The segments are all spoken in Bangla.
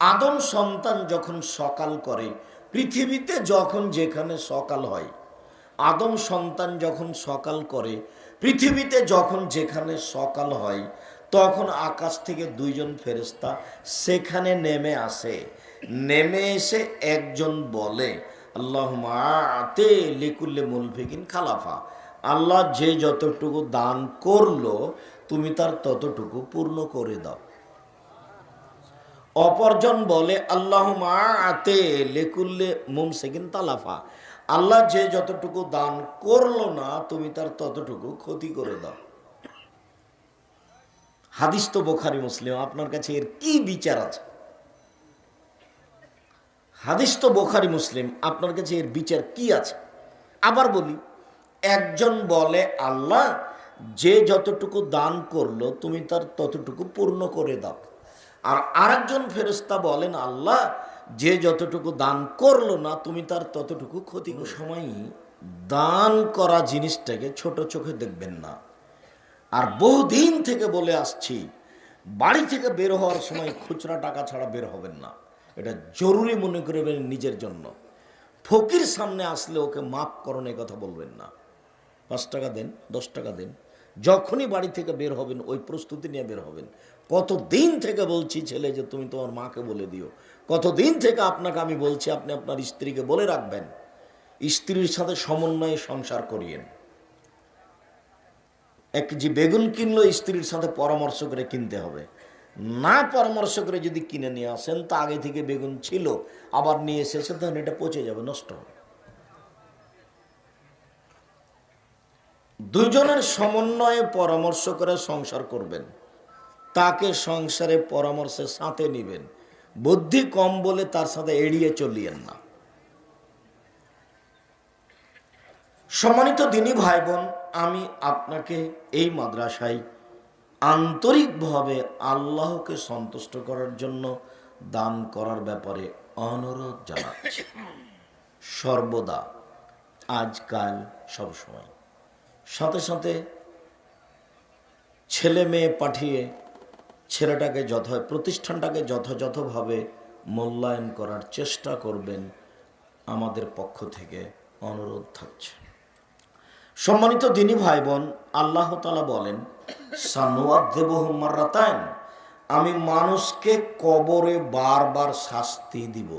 আদম সন্তান যখন সকাল করে, পৃথিবীতে যখন যেখানে সকাল হয়, আদম সন্তান যখন সকাল করে, পৃথিবীতে যখন যেখানে সকাল হয়, তখন আকাশ থেকে দুইজন ফেরেস্তা সেখানে নেমে আসে। নেমে এসে একজন বলে আল্লাহ আতে লিকুল্লে মুলফিকিন খালাফা। আল্লাহ যে যতটুকু দান করল, তুমি তার ততটুকু পূর্ণ করে দাও। অপরজন বলে আল্লাহ আতে লেকুল্লে মুমসেকিন তালাফা। আল্লাহ যে যতটুকু দান করল না, তুমি তার ততটুকু ক্ষতি করে দাও। হাদিস তো বোখারি, মুসলিম। আপনার কাছে এর কি বিচার আছে? হাদিস তো বোখারি, মুসলিম। আপনার কাছে এর বিচার কি আছে? আবার বলি, একজন বলে, আল্লাহ, যে যতটুকু দান করল, তুমি তার ততটুকু পূর্ণ করে দাও। আর আরেকজন ফেরেস্তা বলেন আল্লাহ যে যতটুকু দান করল না তুমি তার ততটুকু ক্ষতি সময় দান করা জিনিসটাকে ছোট চোখে দেখবেন না। আর বহুদিন থেকে বলে আসছি বাড়ি থেকে বের হওয়ার সময় খুচরা টাকা ছাড়া বের হবেন না। এটা জরুরি মনে করবেন নিজের জন্য। ফকির সামনে আসলে ওকে মাফ করণ কথা বলবেন না। পাঁচ টাকা দেন দশ টাকা দেন। যখনই বাড়ি থেকে বের হবেন ওই প্রস্তুতি নিয়ে বের হবেন। কত দিন থেকে বলছি ছেলে যে তুমি তোমার মাকে বলে দিও? কত দিন থেকে আপনাকে আমি বলছি আপনি আপনার স্ত্রীকে বলে রাখবেন? স্ত্রীর সাথে সমন্বয়ে সংসার করিয়েন। এক কেজি বেগুন কিনলো, স্ত্রীর সাথে পরামর্শ করে কিনতে হবে। না পরামর্শ করে যদি কিনে নিয়ে আসেন, তা আগে থেকে বেগুন ছিল, আবার নিয়ে এসেছে তখন এটা পচে যাবে, নষ্ট হবে। দুজনের সমন্বয়ে পরামর্শ করে সংসার করবেন। তাকে সংসারে পরামর্শের সাথে নিবেন। বুদ্ধি কম বলে তার সাথে এড়িয়ে চলিয়েন না। সম্মানিত দিনী ভাই বোন আমি আপনাকে এই মাদ্রাসায় আন্তরিকভাবে আল্লাহকে সন্তুষ্ট করার জন্য দান করার ব্যাপারে অনুরোধ জানাচ্ছি। সর্বদা আজকাল সবসময় সাথে সাথে ছেলে মেয়ে পাঠিয়ে ছেলেটাকে যথা, প্রতিষ্ঠানটাকে যথাযথভাবে মূল্যায়ন করার চেষ্টা করবেন আমাদের পক্ষ থেকে অনুরোধ থাকছে। সম্মানিত দিনী ভাই বোন আল্লাহ তালা বলেন সানুয়াদ্দেবহমারাতায়ন আমি মানুষকে কবরে বারবার শাস্তি দিব।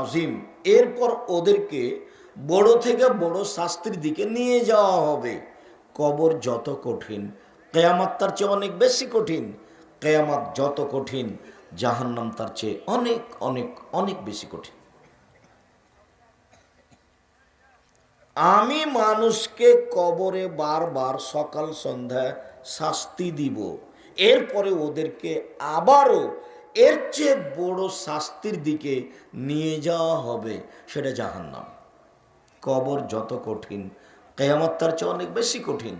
আজিম এরপর ওদেরকে বড় থেকে বড় শাস্তির দিকে নিয়ে যাওয়া হবে। কবর যত কঠিন, কেয়ামাত তার চেয়ে অনেক বেশি কঠিন, কেয়ামাত যত কঠিন, জাহান্নাম তার চেয়ে অনেক অনেক অনেক বেশি কঠিন। আমি মানুষকে কবরে বারবার সকাল সন্ধ্যায় শাস্তি দিব, এরপরে ওদেরকে আবারও এর চেয়ে বড় শাস্তির দিকে নিয়ে যাওয়া হবে, সেটা জাহান্নাম। কবর যত কঠিন কেয়ামত তার চেয়ে অনেক বেশি কঠিন।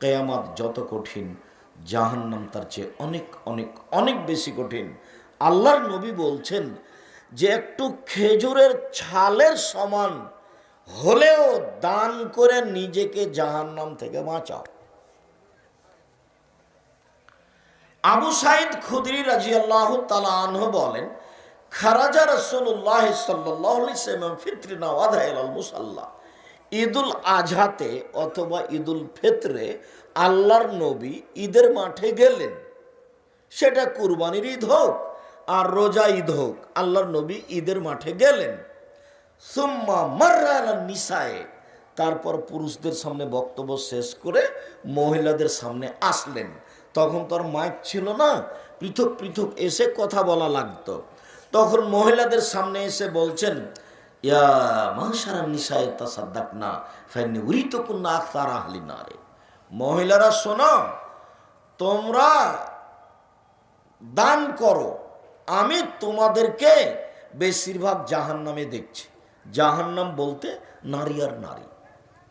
কেয়ামত যত কঠিন, জাহান্নাম তার চেয়ে অনেক অনেক অনেক বেশি কঠিন। আল্লাহর নবী বলছেন যে একটু খেজুরের ছালের সমান হলেও দান করে নিজেকে জাহান্নাম থেকে বাঁচাও। আবু সাইদ খুদরি রাজি আল্লাহ তালাহ বলেন, খারাজা রসুল্লাহ সাল্লাম ফিত্রিনা ওয়াদাইল মুসাল্লাহ ঈদুল আজহাতে অথবা ঈদুল ফিতরে আল্লাহর নবী ঈদের মাঠে গেলেন। সেটা কুরবানির ঈদ হোক আর রোজা ঈদ হোক, আল্লাহর নবী ঈদের মাঠে গেলেন। সুম্মা মার্রাল নিসায়ে, তারপর পুরুষদের সামনে বক্তব্য শেষ করে মহিলাদের সামনে আসলেন। তখন তোর মাইক ছিল না, পৃথক পৃথক এসে কথা বলা লাগতো। তখন মহিলাদের সামনে এসে বলছেন মহিলারা শোনো, তোমরা দান করো, আমি তোমাদেরকে বেশিরভাগ জাহান নামে দেখছি। জাহান্নাম বলতে নারী আর নারী।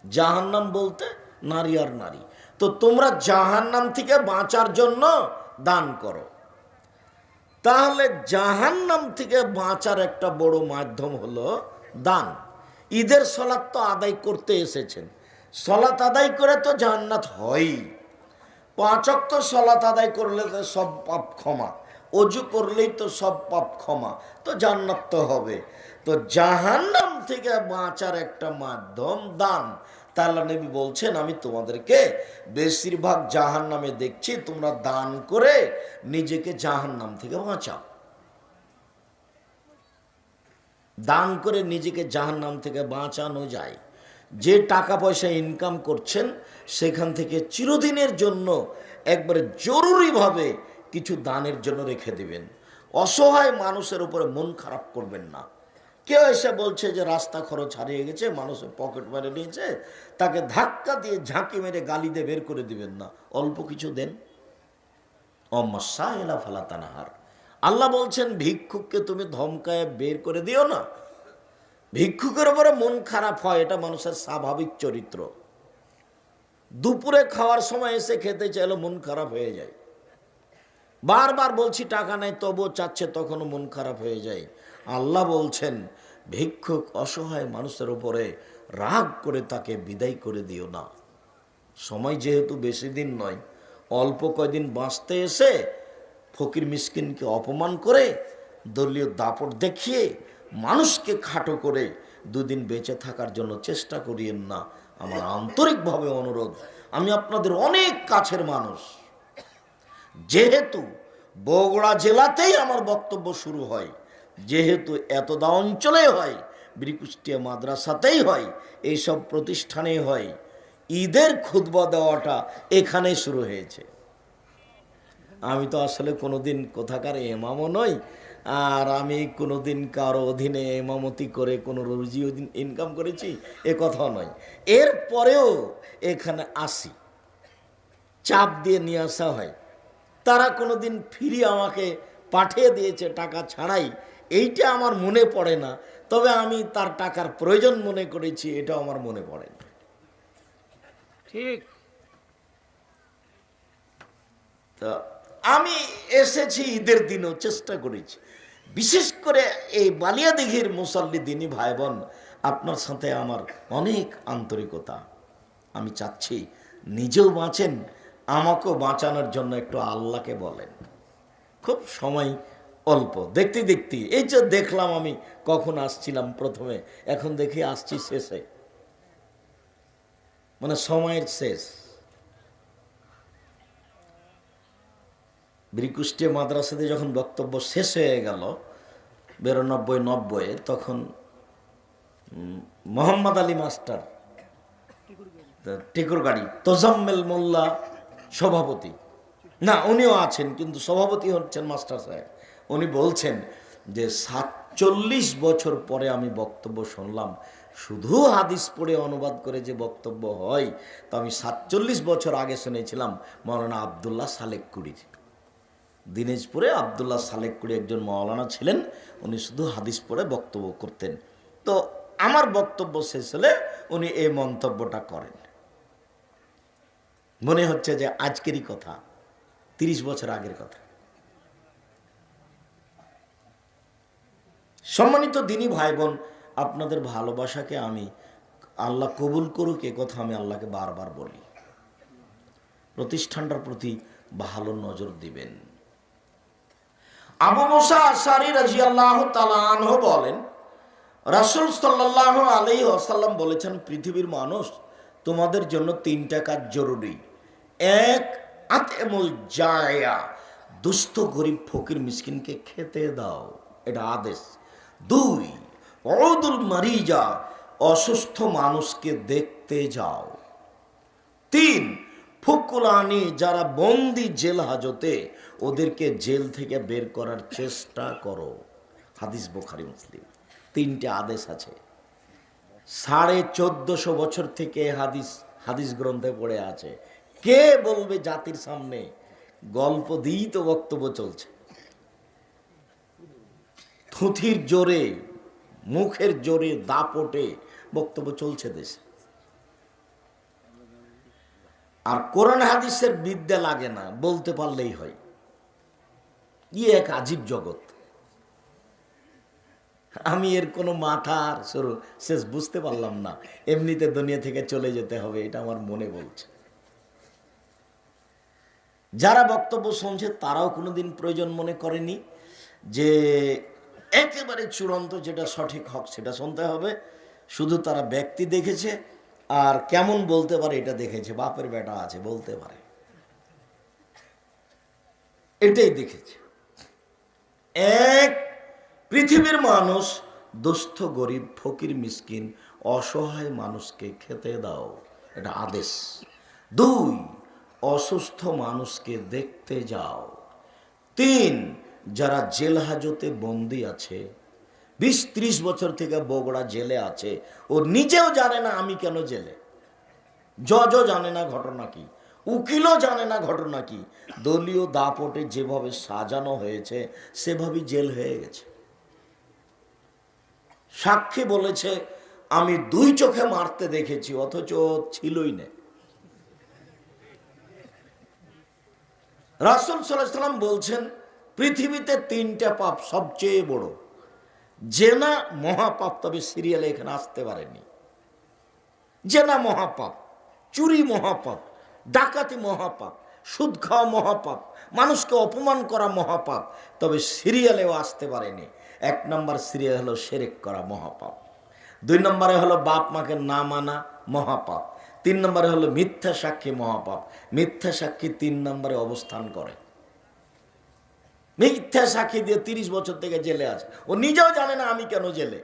জাহান্নাম বলতে নারী আর নারী। তো তোমরা জাহান্নাম থেকে বাঁচার জন্য দান করো। তাহলে জাহান্নাম থেকে বাঁচার একটা বড় মাধ্যম হলো দান। ঈদের সলাৎ তো আদায় করতে এসেছেন। সলাৎ আদায় করে তো জান্নাত হয়ই। পাঁচক তো সলাত আদায় করলে তো সব পাপ ক্ষমা। অজু করলেই তো সব পাপ ক্ষমা। তো জান্নাত তো হবে। তো জাহান্নাম থেকে বাঁচার একটা মাধ্যম দান। তাহলে নবী বলছেন, আমি তোমাদেরকে বেশিরভাগ জাহান্নামে দেখছি। তোমরা দান করে নিজেকে জাহান্নাম থেকে বাঁচাও। দান করে নিজেকে জাহান্নাম থেকে বাঁচানো যায়। যে টাকা পয়সা ইনকাম করছেন, সেখান থেকে চিরদিনের জন্য একবারে জরুরিভাবে কিছু দানের জন্য রেখে দিবেন। অসহায় মানুষের উপরে মন খারাপ করবেন না। কেউ এসে বলছে যে, রাস্তা খরচ হারিয়ে গেছে, মানুষের পকেট মেরে নিয়েছে, তাকে ধাক্কা দিয়ে ঝাঁকি মেরে গালি দিয়ে বের করে দিবেন না। অল্প কিছু দেন। অমসা এলা ফালাতানাহার আল্লাহ বলছেন, ভিক্ষুককে তুমি ধমকায় বের করে দিও না। ভিক্ষুকের উপরে মন খারাপ হয়, এটা মানুষের স্বাভাবিক চরিত্র। দুপুরে খাওয়ার সময় এসে খেতে চাইলে মন খারাপ হয়ে যায়। বারবার বলছি, টাকা নেই, তবুও চাচ্ছে, তখনও মন খারাপ হয়ে যায়। আল্লাহ বলছেন, ভিক্ষুক অসহায় মানুষের উপরে রাগ করে তাকে বিদায় করে দিও না। সময় যেহেতু বেশি দিন নয়, অল্প কয়দিন বাঁচতে এসে ফকির মিসকিনকে অপমান করে, দলীয় দাপট দেখিয়ে মানুষকে খাটো করে দুদিন বেঁচে থাকার জন্য চেষ্টা করিয়েন না। আমার আন্তরিকভাবে অনুরোধ, আমি আপনাদের অনেক কাছের মানুষ। যেহেতু বগুড়া জেলাতেই আমার বক্তব্য শুরু হয়, যেহেতু এতদা অঞ্চলে হয়, বীরকুষ্টিয়া মাদ্রাসাতেই হয়, এইসব প্রতিষ্ঠানেই হয়, ঈদের খুতবা দেওয়াটা এখানেই শুরু হয়েছে। আমি তো আসলে কোনোদিন কোথাকার এমামও নই আর আমি কোনোদিন কারও অধীনে এমামতি করে কোনো রুজি ইনকাম করেছি এ কথাও নয়। এরপরেও এখানে আসি। চাপ দিয়ে নিয়ে আসা হয়। তারা কোনোদিন ফিরি আমাকে পাঠিয়ে দিয়েছে টাকা ছাড়াই এইটা আমার মনে পড়ে না। তবে আমি তার টাকার প্রয়োজন মনে করেছি এটা আমার মনে পড়ে না। ঠিক। তা আমি এসেছি, ঈদের দিনও চেষ্টা করেছি। বিশেষ করে এই বালিয়া দিঘির মুসল্লি দিনী ভাই বোন আপনার সাথে আমার অনেক আন্তরিকতা। আমি চাচ্ছি নিজেও বাঁচেন, আমাকেও বাঁচানোর জন্য একটু আল্লাহকে বলেন। খুব সময় অল্প, দেখতে দেখতে। এই যে দেখলাম আমি কখন আসছিলাম প্রথমে, এখন দেখি আসছি শেষে। মানে সময়ের শেষ। ব্রিকুষ্টিয়া মাদ্রাসাতে যখন বক্তব্য শেষ হয়ে গেল, বিরানব্বই নব্বই তখন মোহাম্মদ আলী মাস্টার টেকুর গাড়ি, তোজাম্মেল মোল্লা সভাপতি। না, উনিও আছেন, কিন্তু সভাপতি হচ্ছেন মাস্টার সাহেব। উনি বলছেন যে, সাতচল্লিশ বছর পরে আমি বক্তব্য শুনলাম। শুধু হাদিস পড়ে অনুবাদ করে যে বক্তব্য হয়, তো আমি সাতচল্লিশ বছর আগে শুনেছিলাম, মৌলানা আবদুল্লাহ সালেক কুড়ির। দিনাজপুরে আবদুল্লাহ সালেকুড়ি একজন মৌলানা ছিলেন। উনি শুধু হাদিস পড়ে বক্তব্য করতেন। তো আমার বক্তব্য শেষ হলে উনি এই মন্তব্যটা করেন। মনে হচ্ছে যে আজকেরই কথা, তিরিশ বছর আগের কথা। সম্মানিত দিনী ভাই বোন আপনাদের ভালোবাসাকে আমি আল্লাহ কবুল করুক, এ কথা আমি আল্লাহকে বারবার বলি। প্রতিষ্ঠানটার প্রতি ভালো নজর দিবেন। আবু মুসা আসারি রাজি আল্লাহ তালাহ বলেন, রাসুল সাল্লাহ আলাই আসাল্লাম বলেছেন, পৃথিবীর মানুষ তোমাদের জন্য তিনটা কাজ জরুরি। এক আতেমুল জায়া, দুস্থ গরিব ফকির মিসকিনকে খেতে দাও। এটা আদেশ। দুই অদুল মারিজা, অসুস্থ মানুষকে দেখতে যাও। তিন ফুকুলানি যারা বন্দি জেল হাজতে, ওদেরকে জেল থেকে বের করার চেষ্টা করো। হাদিস বোখারি, মুসলিম। তিনটে আদেশ আছে। সাড়ে চোদ্দশো বছর থেকে হাদিস হাদিস গ্রন্থে পড়ে আছে। কে বলবে জাতির সামনে? গল্প দিয়েই তো বক্তব্য চলছে। থুথির জোরে, মুখের জোরে, দাপটে বক্তব্য চলছে দেশে। আর কোরআন হাদিসের বিদ্যা লাগে না, বলতে পারলেই হয়। ইয়ে এক আজীব জগৎ। আমি এর কোনো মাথার সরু শেষ বুঝতে পারলাম না। এমনিতে দুনিয়া থেকে চলে যেতে হবে, এটা আমার মনে বলছে। যারা বক্তব্য শুনছে, তারাও কোনোদিন প্রয়োজন মনে করেনি যে একেবারে চূড়ান্ত যেটা সঠিক হক, সেটা শুনতে হবে। শুধু তারা ব্যক্তি দেখেছে আর কেমন বলতে পারে এটা দেখেছে, বাপের বেটা আছে, বলতে পারে। এটাই দেখেছে। এক, পৃথিবীর মানুষ দুস্থ, গরিব, ফকির, মিসকিন, অসহায় মানুষকে খেতে দাও, এটা আদেশ। দুই, অসুস্থ মানুষকে দেখতে যাও। তিন, যারা জেল হাজতে বন্দি আছে বিশ ত্রিশ বছর থেকে বগুড়া জেলে আছে। ও নিজেও জানে না আমি কেন জেলে। জজও জানে না ঘটনা কি। উকিলও জানে না ঘটনা কি। দলীয় দাপটে যেভাবে সাজানো হয়েছে, সেভাবেই জেল হয়ে গেছে। সাক্ষী বলেছে, আমি দুই চোখে মারতে দেখেছি, অথচ ছিলই না। রাসুল সাল্লাম বলছেন, পৃথিবীতে তিনটা পাপ সবচেয়ে বড়। জেনা মহাপাপ তবে সিরিয়ালে এখানে আসতে পারেনি। জেনা মহাপাপ, চুরি মহাপাপ, ডাকাতি মহাপাপ, সুদ খাওয়া মহাপাপ, মানুষকে অপমান করা মহাপাপ তবে সিরিয়ালেও আসতে পারেনি। এক নম্বর সিরিয়াল হলো সেরেক করা মহাপাপ। দুই নম্বরে হলো বাপ মাকে না মানা মহাপাপ। তিন নম্বরে হলো মিথ্যা সাক্ষী মহাপাপ। মিথ্যা সাক্ষী তিন নম্বরে অবস্থান করে। মিথ্যা সাক্ষী দিয়ে তিরিশ বছর থেকে জেলে আছে। ও নিজেও জানে না আমি কেন জেলে।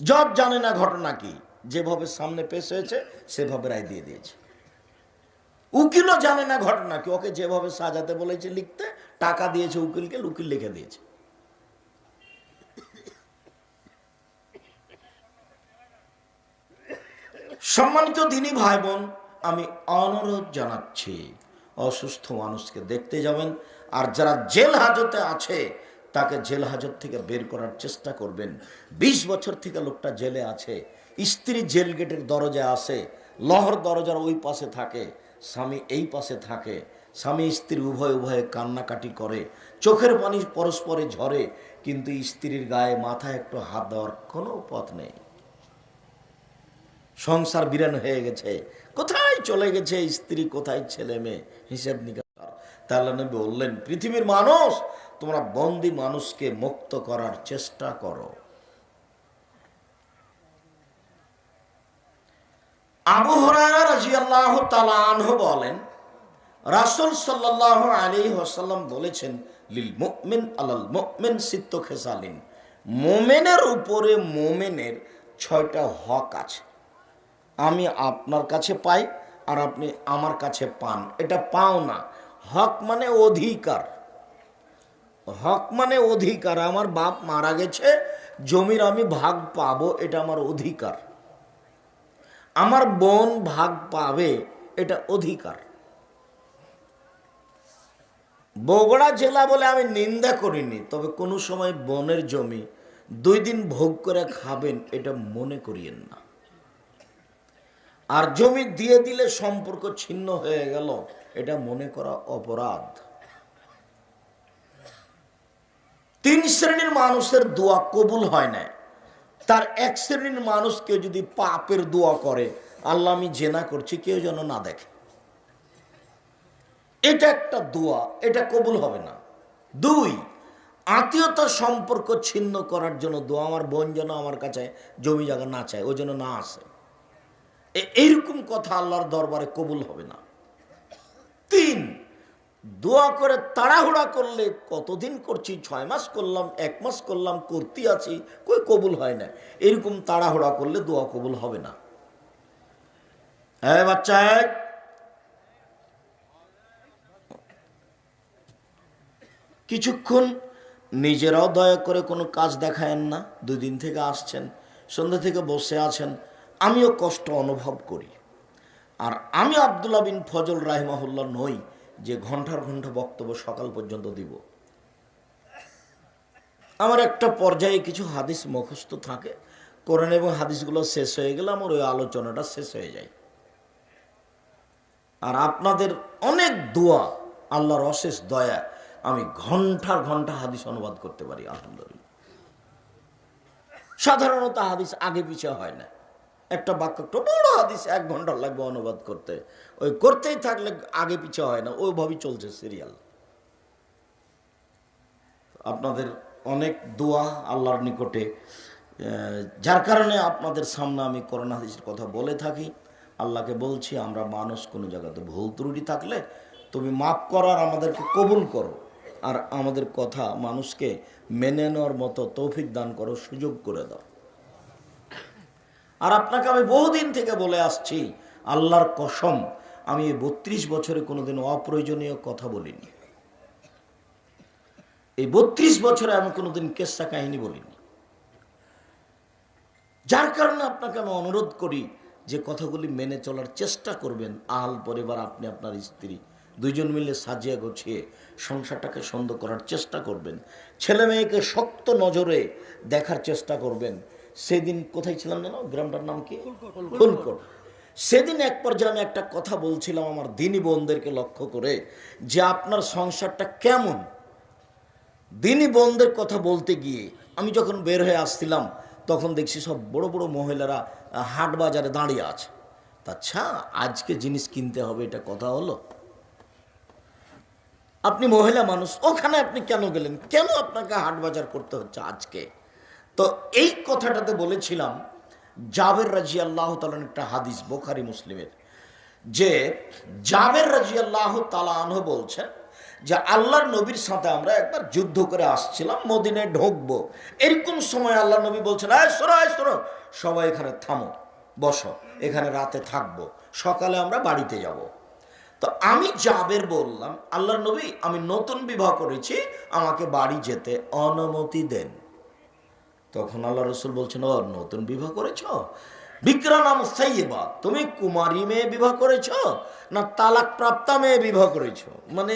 জজ জানে না ঘটনা কি। যেভাবে সামনে পেশ হয়েছে, সেভাবে রায় দিয়ে দিয়েছে। উকিলও জানে না ঘটনা কি। ওকে যেভাবে সাজাতে বলেছে লিখতে, টাকা দিয়েছে উকিলকে, উকিল লিখে দিয়েছে। সম্মানিত দিনী ভাই বোন, আমি অনুরোধ জানাচ্ছি অসুস্থ মানুষকে দেখতে যাবেন। আর যারা জেল হাজতে আছে, তাকে জেল হাজত থেকে বের করার চেষ্টা করবেন। ২০ বছর থেকে লোকটা জেলে আছে। স্ত্রী জেল গেটের দরজায় আসে, লহর দরজার ওই পাশে থাকে, স্বামী এই পাশে থাকে। স্বামী স্ত্রী উভয় উভয়ে কান্নাকাটি করে। চোখের পানি পরস্পরে ঝরে, কিন্তু স্ত্রীর গায়ে মাথায় একটু হাত দেওয়ার কোনো পথ নেই। সংসার বিরান হয়ে গেছে। কোথায় চলে গেছে স্ত্রী, কোথায় ছেলে মেয়ে? হিসেব নিকাশ তাহলে বললেন, পৃথিবীর মানুষ, তোমরা বন্দি মানুষকে মুক্ত করার চেষ্টা করো। আবু রাজিয়াল্লাহ তালানহ বলেন, রাসুল সাল্লাহ আলী ওসাল্লাম বলেছেন, লিল মুমিন আলাল মুমিন সিত্ত খেসালিন। মোমেনের উপরে মোমেনের ছয়টা হক আছে। আমি আপনার কাছে পাই আর আপনি আমার কাছে পান। এটা পাও না হক মানে অধিকার। হক মানে অধিকার। আমার বাপ মারা গেছে, জমির আমি ভাগ পাবো, এটা আমার অধিকার। আমার বোন ভাগ পাবে, এটা অধিকার। বগুড়া জেলা বলে আমি নিন্দা করিনি, তবে কোনো সময় বনের জমি দুই দিন ভোগ করে খাবেন, এটা মনে করিয়েন না। আর জমি দিয়ে দিলে সম্পর্ক ছিন্ন হয়ে গেল, এটা মনে করা অপরাধ। তিন শ্রেণির মানুষের দোয়া কবুল হয় না তার এক শ্রেণির মানুষকে যদি পাপের দোয়া করে, আল্লাহ আমি জেনা করছি, কেউ যেন না দেখে। এটা একটা দোয়া, এটা কবুল হবে না। দুই আত্মীয়তার সম্পর্ক ছিন্ন করার জন্য দোয়া। আমার বোন যেন আমার কাছে জমি জায়গা না চায় ওই জন্য না আসে। এইরকম কথা আল্লাহর দরবারে কবুল হবে না। তিন, দোয়া করে তাড়াহুড়া করলে কতদিন করছি, ছয় মাস করলাম, এক মাস করলাম, করতে আছি, কই কবুল হয় না। এরকম তাড়াহুড়া করলে দোয়া কবুল হবে না। হ্যাঁ বাচ্চা, এক। কিছুক্ষণ নিজেরাও দয়া করে কোনো কাজ দেখায়েন না। দুই দিন থেকে আসছেন, সন্ধ্যা থেকে বসে আছেন। আমিও কষ্ট অনুভব করি। আর আমি আবদুল্লা বিন ফজল রাহিমাহুল্লাহ নই যে ঘণ্টার ঘণ্টা বক্তব্য সকাল পর্যন্ত দিব। আমার একটা পর্যায়ে কিছু হাদিস মুখস্থ থাকে। কোরআন এবং হাদিসগুলো শেষ হয়ে গেলে আমার ওই আলোচনাটা শেষ হয়ে যায়। আর আপনাদের অনেক দোয়া, আল্লাহর অশেষ দয়া, আমি ঘণ্টার ঘণ্টা হাদিস অনুবাদ করতে পারি, আলহামদুলিল্লাহ। সাধারণত হাদিস আগে পিছিয়ে হয় না। একটা বাক্য একটা বড় হাদিস, এক ঘণ্টা লাগবে অনুবাদ করতে। ওই করতেই থাকলে আগে পিছে হয় না, ওইভাবেই চলছে সিরিয়াল আপনাদের অনেক দোয়া আল্লাহর নিকটে। যার কারণে আপনাদের সামনে আমি করোনা হাদিসের কথা বলে থাকি। আল্লাহকে বলছি, আমরা মানুষ কোনো জায়গাতে ভুল ত্রুটি থাকলে তুমি মাফ করার আমাদেরকে কবুল করো। আর আমাদের কথা মানুষকে মেনে নেওয়ার মতো তৌফিক দান করো সুযোগ করে দাও। আর আপনাকে আমি বহুদিন থেকে বলে আসছি, আল্লাহর কসম, আমি এই বত্রিশ বছরে কোনোদিন অপ্রয়োজনীয় কথা বলিনি। এই বত্রিশ বছরে আমি কোনোদিন কেসা কাহিনী বলিনি। যার কারণে আপনাকে আমি অনুরোধ করি যে কথাগুলি মেনে চলার চেষ্টা করবেন। আহাল পরিবার, আপনি আপনার স্ত্রী দুজন মিলে সাজিয়ে গুছিয়ে সংসারটাকে সুন্দর করার চেষ্টা করবেন। ছেলে মেয়েকে শক্ত নজরে দেখার চেষ্টা করবেন। সেদিন কোথায় ছিলাম যেন? গ্রামটার নাম কি? ফুলকোট সেদিন এক পর্যায়ে আমি একটা কথা বলছিলাম আমার দিনী বোনদেরকে লক্ষ্য করে যে আপনার সংসারটা কেমন? দিনী বোনদের কথা বলতে গিয়ে আমি যখন বের হয়ে আসছিলাম তখন দেখছি সব বড় বড় মহিলারা হাট বাজারে দাঁড়িয়ে আছে। আচ্ছা আজকে জিনিস কিনতে হবে এটা কথা হলো? আপনি মহিলা মানুষ ওখানে আপনি কেন গেলেন? কেন আপনাকে হাট বাজার করতে হচ্ছে আজকে? তো এই কথাটাতে বলেছিলাম জাবের রাজি আল্লাহ তালান একটা হাদিস, বোখারি, মুসলিমের, যে জাবের রাজি আল্লাহ তালাহ বলছেন যে আল্লাহর নবীর সাথে আমরা একবার যুদ্ধ করে আসছিলাম, মদিনায় ঢুকবো। এরকম সময় আল্লাহ নবী বলছেন আয় সরো আয় সরো, সবাই এখানে থামো, বসো, এখানে রাতে থাকব, সকালে আমরা বাড়িতে যাব। তো আমি জাবের বললাম, আল্লাহর নবী, আমি নতুন বিবাহ করেছি, আমাকে বাড়ি যেতে অনুমতি দেন। তখন আল্লাহ রসুল বলছেন, ও, নতুন বিবাহ করেছ? বিক্রা নাম সাইয়েবা, তুমি কুমারী মেয়ে বিবাহ করেছ না তালাক প্রাপ্তা মেয়ে বিবাহ করেছ? মানে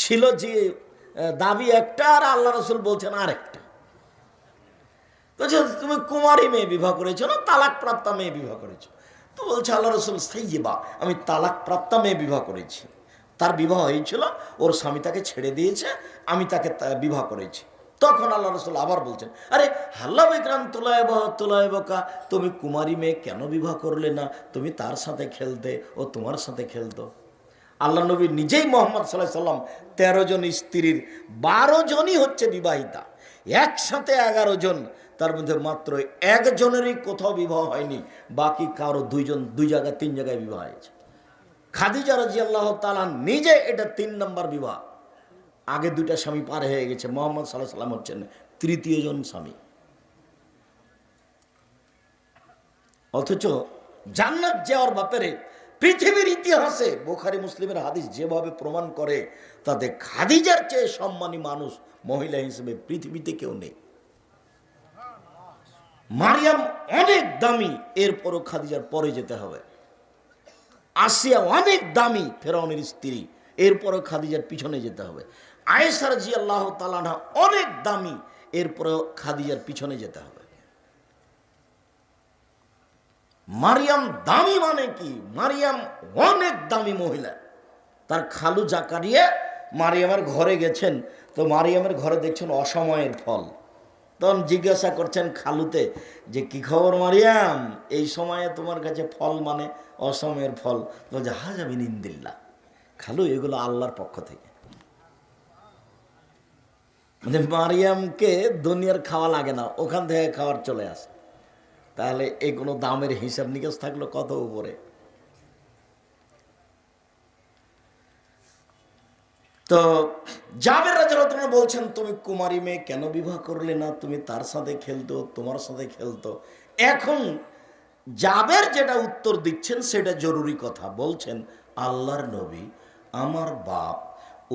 ছিল যে দাবি একটা আর আল্লাহ রসুল বলছেন আরেকটা। যে তুমি কুমারী মেয়ে বিবাহ করেছ না তালাক প্রাপ্তা মেয়ে বিবাহ করেছ? তো বলছে আল্লাহ রসুল, সাইয়েবা, আমি তালাক প্রাপ্তা মেয়ে বিবাহ করেছি। তার বিবাহ হয়েছিল, ওর স্বামী তাকে ছেড়ে দিয়েছে, আমি তাকে বিবাহ করেছি। তখন আল্লাহ রসুল আবার বলছেন, আরে হাল্লা বিক্রাম তোলায় তোলায় বকা তুমি কুমারী মেয়ে কেন বিবাহ করলে না? তুমি তার সাথে খেলতে ও তোমার সাথে খেলতো। আল্লাহ নবী নিজেই মোহাম্মদ সাল্লাহ সাল্লাম তেরো জন স্ত্রীর বারো জনই হচ্ছে বিবাহিতা। একসাথে এগারো জন, তার মধ্যে মাত্র একজনেরই কোথাও বিবাহ হয়নি, বাকি কারও দুইজন, দুই জায়গায়, তিন জায়গায় বিবাহ হয়েছে। খাদিজা রাজি আল্লাহ তালা নিজে এটা তিন নম্বর বিবাহ। আগে দুইটা স্বামী পার হয়ে গেছে, মোহাম্মদ সাল্লাহ সাল্লাম হচ্ছেন তৃতীয় জন স্বামী। অথচ জান্নাত যাওয়ার ব্যাপারে পৃথিবীর ইতিহাসে বোখারি মুসলিমের হাদিস যেভাবে প্রমাণ করে, তাতে খাদিজার চেয়ে সম্মানী মানুষ মহিলা হিসেবে পৃথিবীতে কেউ নেই। মারিয়াম অনেক দামি, এরপরও খাদিজার পরে যেতে হবে। আসিয়া অনেক দামি ফেরাউনের স্ত্রী, এরপরও খাদিজার পিছনে যেতে হবে। আয়েসার জি আল্লাহ তালানা অনেক দামি। এরপরেও খাদিজার পিছনে যেতে হবে। মারিয়াম দামি মানে কি? মারিয়াম অনেক দামি মহিলা। তার খালু জাকারিয়া মারিয়ামের ঘরে গেছেন। তো মারিয়ামের ঘরে দেখছেন অসময়ের ফল। তখন জিজ্ঞাসা করছেন খালুতে যে, কি খবর মারিয়াম? এই সময়ে তোমার কাছে ফল মানে অসময়ের ফল? বলছে, হাজাবিন ইন্দিল্লা খালু, এগুলো আল্লাহর পক্ষ থেকে। মানে মারিয়ামকে দুনিয়ার খাওয়া লাগে না, ওখান থেকে খাবার চলে আসে। তাহলে এই কোনো দামের হিসাব নিকাশ থাকল কত উপরে? তো জাবের রাজারত্ন বলছেন, তুমি কুমারী মেয়ে কেন বিবাহ করলে না? তুমি তার সাথে খেলতো, তোমার সাথে খেলতো। এখন জাবের যেটা উত্তর দিচ্ছেন, সেটা জরুরি কথা। বলছেন, আল্লাহর নবী আমার বাপ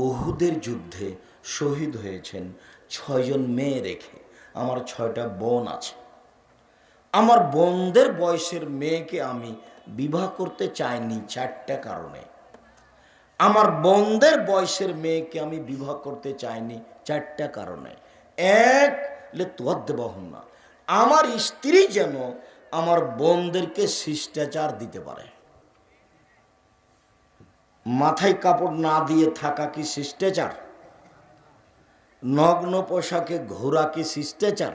ওহুদের যুদ্ধে শহীদ হয়েছেন ছয়জন মেয়ে রেখে। আমার ছয়টা বোন আছে। আমার বোনদের বয়সের মেয়েকে আমি বিবাহ করতে চাইনি চারটা কারণে। আমার বোনদের বয়সের মেয়েকে আমি বিবাহ করতে চাইনি চারটা কারণে। এক না। আমার স্ত্রী যেন আমার বোনদেরকে শিষ্টাচার দিতে পারে। মাথায় কাপড় না দিয়ে থাকা কি শিষ্টাচার? নগ্ন পোশাকে ঘোরা কি শিষ্টাচার?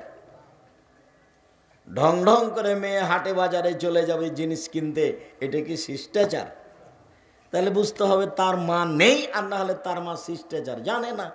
ঢং ঢং করে মেয়ে হাটে বাজারে চলে যাবে জিনিস কিনতে, এটা কি শিষ্টাচার? তাহলে বুঝতে হবে তার মা নেই আর না হলে তার মা শিষ্টাচার, জানে না।